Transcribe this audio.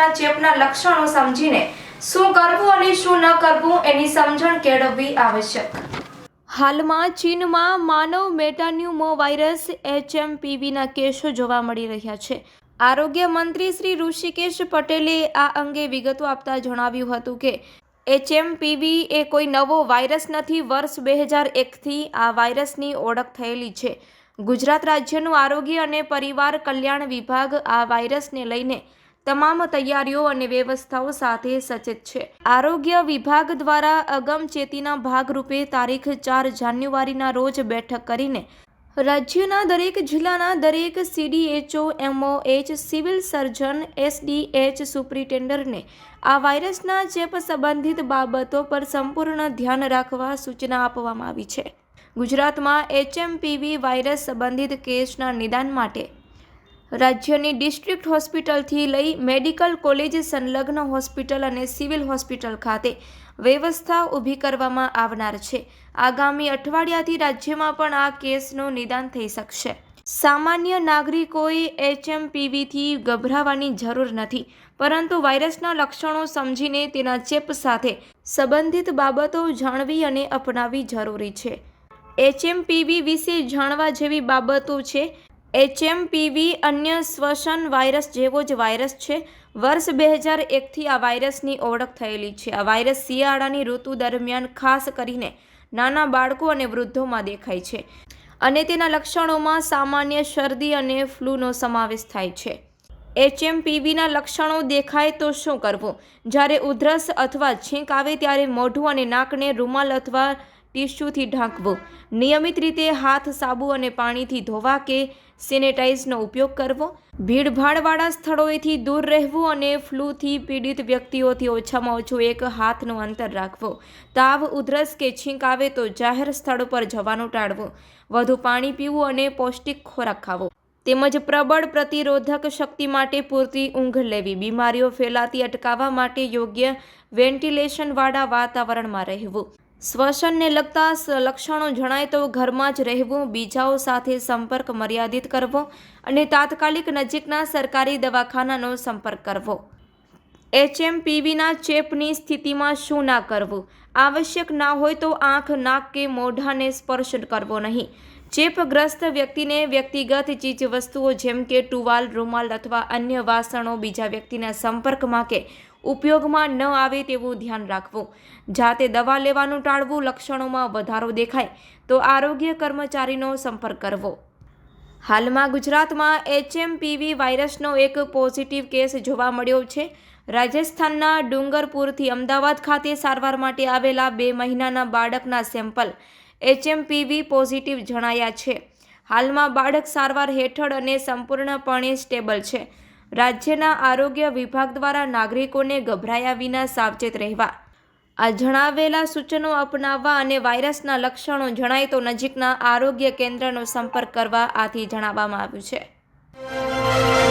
વાયરસના ચેપના લક્ષણો સમજીને શું કરવું અને શું ન કરવું એની સમજણ કેળવવી આવશ્યક. હાલમાં ચીનમાં માનવ મેટાન્યુમો વાયરસ એચએમપીવીના કેસો જોવા મળી રહ્યા છે. આરોગ્ય મંત્રી શ્રી ઋષિકેશ પટેલે આ અંગે વિગતો આપતા જણાવ્યું હતું કે, એચએમપીવી એ કોઈ નવો વાયરસ નથી, વર્ષ બે હજાર એકથી આ વાયરસની ઓળખ થયેલી છે. ગુજરાત રાજ્યનું આરોગ્ય અને પરિવાર કલ્યાણ વિભાગ આ વાયરસને લઈને તમામ તૈયારીઓ અને વ્યવસ્થાઓ સાથે સચેત છે. આરોગ્ય વિભાગ દ્વારા અગમચેતીના ભાગરૂપે તારીખ ચાર જાન્યુઆરીના રોજ બેઠક કરીને રાજ્યના દરેક જિલ્લાના દરેક CDHO MOH civil surgeon SDH સુપ્રિન્ટેન્ડરને આ વાયરસના ચેપ સંબંધિત બાબતો પર સંપૂર્ણ ધ્યાન રાખવા સૂચના આપવામાં આવી છે. ગુજરાતમાં એચએમપીવી વાયરસ સંબંધિત કેસના નિદાન માટે રાજ્યની ડિસ્ટ્રિક્ટ હોસ્પિટલથી લઈ મેડિકલ કોલેજ સંલગ્ન હોસ્પિટલ અને સિવિલ હોસ્પિટલ ખાતે વ્યવસ્થા ઊભી કરવામાં આવનાર છે. આગામી અઠવાડિયાથી રાજ્યમાં પણ આ કેસનું નિદાન થઈ શકશે. સામાન્ય નાગરિકોએ એચએમપીવીથી ગભરાવાની જરૂર નથી, પરંતુ વાયરસના લક્ષણો સમજીને તેના ચેપ સાથે સંબંધિત બાબતો જાણવી અને અપનાવવી જરૂરી છે. એચએમપીવી વિશે જાણવા જેવી બાબતો છે એચએમપીવી અન્ય શ્વસન વાયરસ જેવો જ વાયરસ છે. વર્ષ બે હજાર એકથી આ વાયરસની ઓળખ થયેલી છે. આ વાયરસ શિયાળાની ઋતુ દરમિયાન ખાસ કરીને નાના બાળકો અને વૃદ્ધોમાં દેખાય છે અને તેના લક્ષણોમાં સામાન્ય શરદી અને ફ્લૂનો સમાવેશ થાય છે. એચએમપીવીના લક્ષણો દેખાય તો શું કરવું? જ્યારે ઉધરસ અથવા છીંક આવે ત્યારે મોઢું અને નાકને રૂમાલ અથવા ટીશ્યુથી ઢાંકવો. નિયમિત રીતે હાથ, સાબુ અને પાણીથી ધોવા કે સેનેટાઇઝનો ઉપયોગ કરવો. ભીડભાડવાળા સ્થળોએથી દૂર રહેવું અને ફ્લૂથી પીડિત વ્યક્તિઓથી ઓછામાં ઓછું એક હાથનું અંતર રાખવું. તાવ, ઉધરસ કે છીંક આવે તો જાહેર સ્થળો પર જવાનું ટાળવું. વધુ પાણી પીવું અને પૌષ્ટિક ખોરાક ખાવો. તેમજ પ્રબળ પ્રતિરોધક શક્તિ માટે પૂરતી ઊંઘ લેવી. બીમારીઓ ફેલાતી અટકાવવા માટે યોગ્ય વેન્ટિલેશનવાળા વાતાવરણમાં રહેવું. શ્વસનને લગતા લક્ષણો જણાય તો ઘરમાં જ રહેવું, બીજાઓ સાથે સંપર્ક મર્યાદિત કરવો અને તાત્કાલિક નજીકના સરકારી દવાખાનાનો સંપર્ક કરવો. એચએમપીવીના ચેપની સ્થિતિમાં શું ના કરવું? આવશ્યક ના હોય તો આંખ, નાક કે મોઢાને સ્પર્શ કરવો નહીં. ચેપગ્રસ્ત વ્યક્તિને વ્યક્તિગત ચીજ વસ્તુઓ જેમ કે ટુવાલ, રૂમાલ અથવા અન્ય વાસણો બીજા વ્યક્તિના સંપર્કમાં કે ઉપયોગમાં ન આવે તેવું ધ્યાન રાખવું. જાતે દવા લેવાનું ટાળવું લક્ષણોમાં વધારો દેખાય, તો આરોગ્ય કર્મચારીનો સંપર્ક કરવો. હાલમાં ગુજરાતમાં એચએમપીવી વાયરસનો એક પોઝિટિવ કેસ જોવા મળ્યો છે. રાજસ્થાનના ડુંગરપુરથી અમદાવાદ ખાતે સારવાર માટે આવેલા બે મહિનાના બાળકના સેમ્પલ એચએમપીવી પોઝિટિવ જણાયા છે. હાલમાં બાળક સારવાર હેઠળ અને સંપૂર્ણપણે સ્ટેબલ છે. રાજ્યના આરોગ્ય વિભાગ દ્વારા નાગરિકોને ગભરાયા વિના સાવચેત રહેવા. આ જણાવેલા સૂચનો અપનાવવા અને વાયરસના લક્ષણો જણાય તો નજીકના આરોગ્ય કેન્દ્રનો સંપર્ક કરવા આથી જણાવવામાં આવ્યું છે.